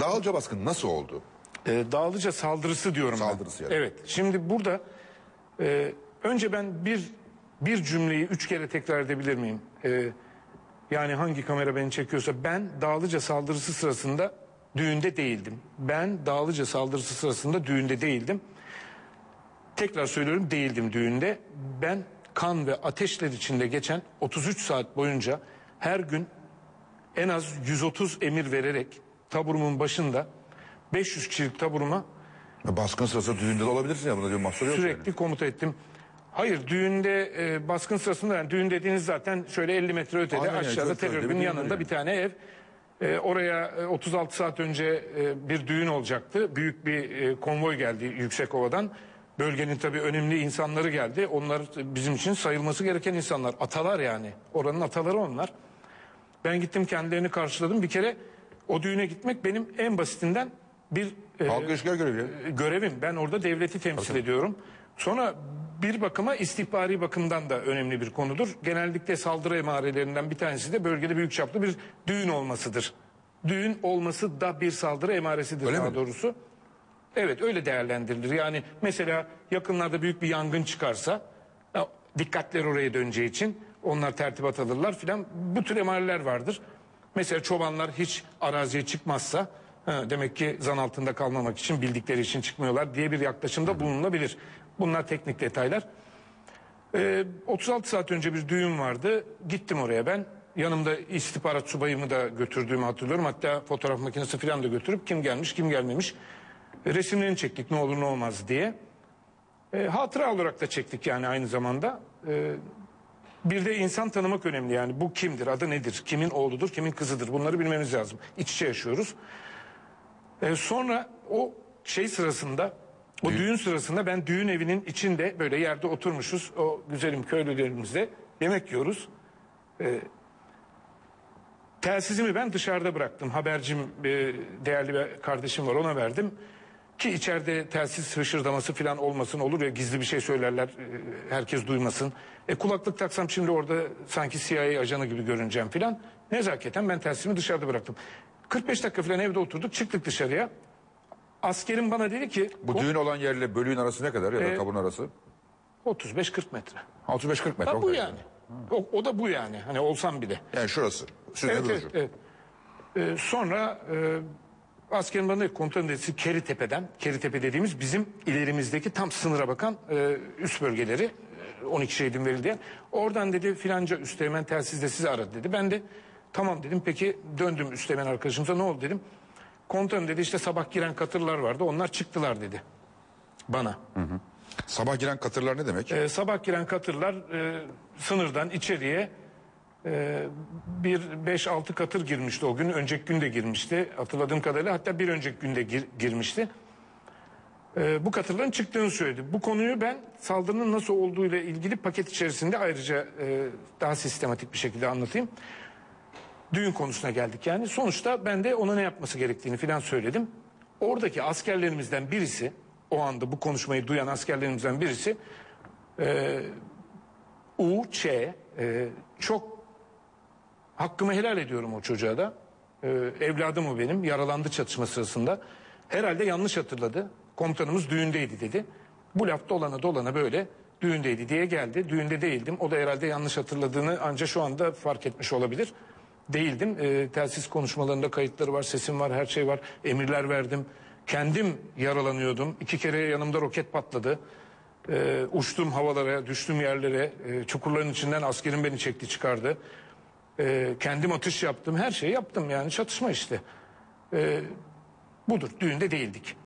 Dağlıca baskın nasıl oldu? E, Dağlıca saldırısı diyorum Saldırısı ben. yani. Evet. Şimdi burada e, önce ben bir bir cümleyi üç kere tekrar edebilir miyim? E, yani hangi kamera beni çekiyorsa ben Dağlıca saldırısı sırasında düğünde değildim. Ben Dağlıca saldırısı sırasında düğünde değildim. Tekrar söylüyorum değildim düğünde. Ben kan ve ateşler içinde geçen 33 saat boyunca her gün en az 130 emir vererek taburumun başında 500 kişilik taburuma Baskın sırasında düğünde de olabilirsin ya. Bunda bir mahsur yok sürekli komuta ettim. Hayır düğünde e, baskın sırasında yani düğün dediğiniz zaten şöyle 50 metre ötede Aynen yani, aşağıda terörün düğün yanında yani. bir tane ev. E, oraya e, 36 saat önce e, bir düğün olacaktı. Büyük bir e, konvoy geldi Yüksekova'dan. Bölgenin tabii önemli insanları geldi. Onlar bizim için sayılması gereken insanlar. Atalar yani. Oranın ataları onlar. Ben gittim kendilerini karşıladım. Bir kere o düğüne gitmek benim en basitinden bir e, Halk ilişkiler görevi. ya. görevim. Ben orada devleti temsil ediyorum. Sonra bir bakıma istihbari bakımdan da önemli bir konudur. Genellikle saldırı emarelerinden bir tanesi de bölgede büyük çaplı bir düğün olmasıdır. Düğün olması da bir saldırı emaresidir Öyle daha mi? doğrusu. Evet öyle değerlendirilir. Yani mesela yakınlarda büyük bir yangın çıkarsa ya, dikkatler oraya döneceği için onlar tertibat alırlar filan. Bu tür emareler vardır. Mesela çobanlar hiç araziye çıkmazsa ha, demek ki zan altında kalmamak için bildikleri için çıkmıyorlar diye bir yaklaşımda bulunulabilir. Bunlar teknik detaylar. Ee, 36 saat önce bir düğün vardı. Gittim oraya ben. Yanımda istihbarat subayımı da götürdüğümü hatırlıyorum. Hatta fotoğraf makinesi falan da götürüp kim gelmiş kim gelmemiş. Resimlerini çektik ne olur ne olmaz diye. E, hatıra olarak da çektik yani aynı zamanda. E, bir de insan tanımak önemli yani. Bu kimdir, adı nedir, kimin oğludur, kimin kızıdır bunları bilmemiz lazım. İç içe yaşıyoruz. E, sonra o şey sırasında, o düğün. sırasında ben düğün evinin içinde böyle yerde oturmuşuz. O güzelim köylülerimizle yemek yiyoruz. E, telsizimi ben dışarıda bıraktım. Habercim e, değerli bir kardeşim var ona verdim. Ki içeride telsiz hışırdaması falan olmasın olur ya gizli bir şey söylerler e, herkes duymasın. E kulaklık taksam şimdi orada sanki CIA ajanı gibi görüneceğim falan. Nezaketen ben telsizimi dışarıda bıraktım. 45 dakika falan evde oturduk çıktık dışarıya. Askerim bana dedi ki Bu düğün olan yerle bölüğün arası ne kadar ya da Ee, taburun arası? 35-40 metre. 35-40 metre. Ha, o bu kadar. yani. O, o da bu yani. Hani olsam bile. Yani şurası. Sizin Evet, evet, evet. Ee, sonra e, askerin bana komutanın dedi Keritepe'den, Keritepe dediğimiz bizim ilerimizdeki tam sınıra bakan e, üst bölgeleri, e, 12 şehidin verildiği yer. Oradan dedi filanca üsteğmen telsizde sizi aradı dedi. Ben de tamam dedim peki döndüm üsteğmen arkadaşımıza ne oldu dedim. Komutanım dedi işte sabah giren katırlar vardı onlar çıktılar dedi bana. Sabah giren katırlar ne demek? Ee, sabah giren katırlar e, sınırdan içeriye e, bir 5-6 katır girmişti o gün. Önceki gün de girmişti hatırladığım kadarıyla. Hatta bir önceki günde gir- girmişti. E, bu katırların çıktığını söyledi. Bu konuyu ben saldırının nasıl olduğuyla ilgili paket içerisinde ayrıca e, daha sistematik bir şekilde anlatayım. Düğün konusuna geldik yani. Sonuçta ben de ona ne yapması gerektiğini filan söyledim. Oradaki askerlerimizden birisi, o anda bu konuşmayı duyan askerlerimizden birisi U.Ç. E, çok hakkımı helal ediyorum o çocuğa da. E, evladım o benim. Yaralandı çatışma sırasında. Herhalde yanlış hatırladı. Komutanımız düğündeydi dedi. Bu laf dolana dolana böyle düğündeydi diye geldi. Düğünde değildim. O da herhalde yanlış hatırladığını ancak şu anda fark etmiş olabilir. Değildim. E, telsiz konuşmalarında kayıtları var, sesim var, her şey var. Emirler verdim. Kendim yaralanıyordum. İki kere yanımda roket patladı. Ee, uçtum havalara, düştüm yerlere, e, çukurların içinden askerim beni çekti çıkardı. Ee, kendim atış yaptım, her şeyi yaptım yani çatışma işte. Ee, budur, düğünde değildik.